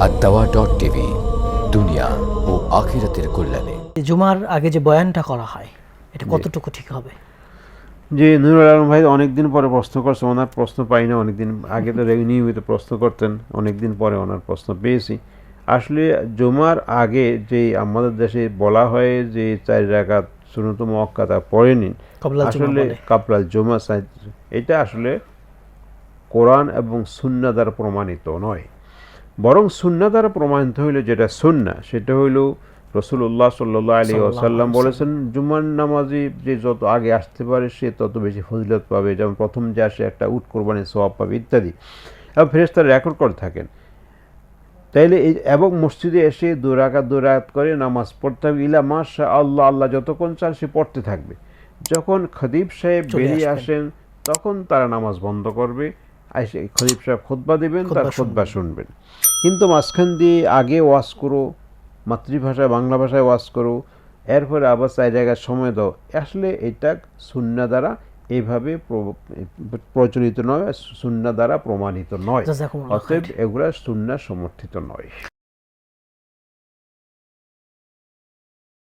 আর দাওয়া dot TV দুনিয়া ও আখিরাতের কল্যাণে। জুমার আগে যে বয়ানটা করা হয় এটা কতটুকু ঠিক হবে? যে নুরুল আলম ভাই অনেকদিন পরে প্রশ্ন করছে ওনার প্রশ্ন পাই না অনেকদিন আগে তো রে- নিয়মিত প্রশ্ন করতেন অনেকদিন পরে ওনার প্রশ্ন পেয়েছি। আসলে জুমার আগে যে আমাদের দেশে বলা হয় যে চার রাকাত সুনত মক্কাতা পড়ে নিন আসলে। কাপলাল জুমা এটা আসলে কোরআন এবং সুন্না দ্বারা প্রমাণিত নয়। বরং সুন্না দ্বারা প্রমাণিত হইল যেটা সুন্না সেটা হইল রসুল্লাহ সাল্লাহ আলী আসাল্লাম বলেছেন জুমার নামাজি যে যত আগে আসতে পারে সে তত বেশি ফজিলত পাবে। যেমন প্রথম যে আসে একটা উট কোরবানি সওয়াব পাবে ইত্যাদি। এবং ফেরেস্তারা রেকর্ড করে থাকেন। তাইলে এই এবং মসজিদে এসে দুরাকাত দুরাকাত করে নামাজ পড়তে হবে। ইলা মাশা আল্লাহ আল্লাহ যতক্ষণ চান সে পড়তে থাকবে। যখন খদিব সাহেব বেরিয়ে আসেন তখন তারা নামাজ বন্ধ করবে। খদিব সাহেব খুতবা দেবেন তার খুতবা শুনবেন। কিন্তু মাঝখান দিয়ে আগে ওয়াশ করো মাতৃভাষায় বাংলা ভাষায় ওয়াশ করো এরপরে আবার চার জায়গায় সময় দাও। আসলে এটা সুন্না দ্বারা এইভাবে প্র- প্রচলিত নয় সুন্না দ্বারা প্রমাণিত নয়। অতএব এগুলা সুন্না সমর্থিত নয়।